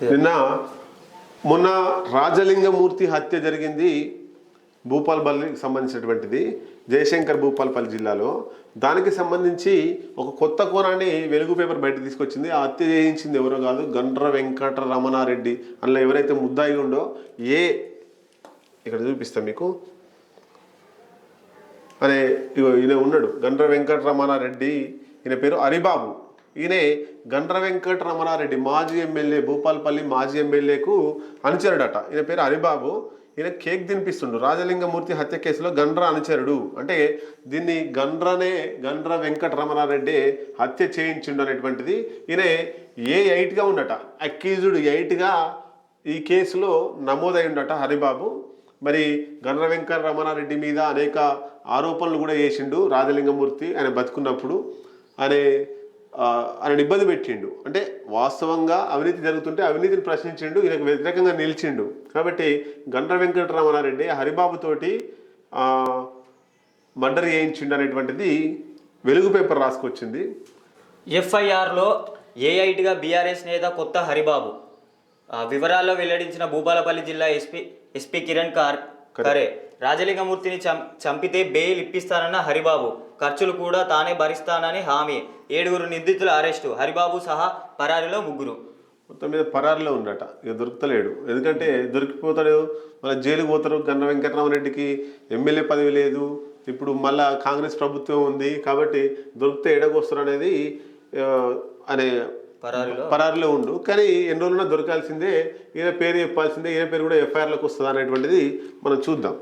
నిన్న మొన్న రాజలింగమూర్తి హత్య జరిగింది భూపాల్పల్లికి సంబంధించినటువంటిది జయశంకర్ భూపాల్పల్లి జిల్లాలో. దానికి సంబంధించి ఒక కొత్త కోణాన్ని వెలుగు పేపర్ బయట తీసుకొచ్చింది. ఆ హత్య చేయించింది ఎవరో కాదు గండ్ర వెంకట రమణారెడ్డి అందులో ఎవరైతే ముద్దాయి ఉండో ఏ ఇక్కడ చూపిస్తా మీకు. అనే ఈయన ఉన్నాడు గండ్ర వెంకట రమణారెడ్డి ఈయన పేరు హరిబాబు. ఈయనే గండ్ర వెంకట రమణారెడ్డి మాజీ ఎమ్మెల్యే భూపాల్పల్లి మాజీ ఎమ్మెల్యేకు అనుచరుడట. ఈయన పేరు హరిబాబు. ఈయన కేక్ తినిపిస్తుండు. రాజలింగమూర్తి హత్య కేసులో గండ్ర అనుచరుడు. అంటే దీన్ని గండ్రనే గండ్ర వెంకట రమణారెడ్డి హత్య చేయించిండు అనేటువంటిది ఈయన ఏ ఎయిట్గా ఉండట అక్యూజుడు ఎయిట్గా ఈ కేసులో నమోదై ఉండట హరిబాబు. మరి గండ్ర వెంకట రమణారెడ్డి మీద అనేక ఆరోపణలు కూడా చేసిండు రాజలింగమూర్తి. ఆయన బతుకున్నప్పుడు అనే ఆయన ఇబ్బంది పెట్టిండు. అంటే వాస్తవంగా అవినీతి జరుగుతుంటే అవినీతిని ప్రశ్నించిండు ఈయనకు వ్యతిరేకంగా నిలిచిండు. కాబట్టి గండ్ర వెంకట రమణారెడ్డి హరిబాబుతోటి మర్డర్ చేయించిండు అనేటువంటిది వెలుగు పేపర్ రాసుకొచ్చింది. ఎఫ్ఐఆర్లో ఏఐటిగా బీఆర్ఎస్ నేత కొత్త హరిబాబు. వివరాల్లో వెల్లడించిన భూపాలపల్లి జిల్లా ఎస్పీ ఎస్పీ కిరణ్ కార్ కరే. రాజలింగమూర్తిని చం చంపితే బెయిల్ ఇప్పిస్తానన్న హరిబాబు. ఖర్చులు కూడా తానే భరిస్తానని హామీ. ఏడుగురు నిందితుల అరెస్టు. హరిబాబు సహా పరారీలో ముగ్గురు. మొత్తం మీద పరారిలో ఉండట ఇక దొరుకుతలేడు. ఎందుకంటే దొరికిపోతాడు. మళ్ళీ జైలుకు పోతారు గన్న వెంకటరామరెడ్డికి ఎమ్మెల్యే పదవి లేదు. ఇప్పుడు మళ్ళా కాంగ్రెస్ ప్రభుత్వం ఉంది కాబట్టి దొరికితే ఎడగొస్తారు అనేది అనే పరారీలో. పరారిలో ఉండు. కానీ ఎన్ని రోజులున్నా దొరకాల్సిందే. ఈయన పేరు చెప్పాల్సిందే. ఈయన పేరు కూడా ఎఫ్ఐఆర్లోకి వస్తుంది అనేటువంటిది మనం చూద్దాం.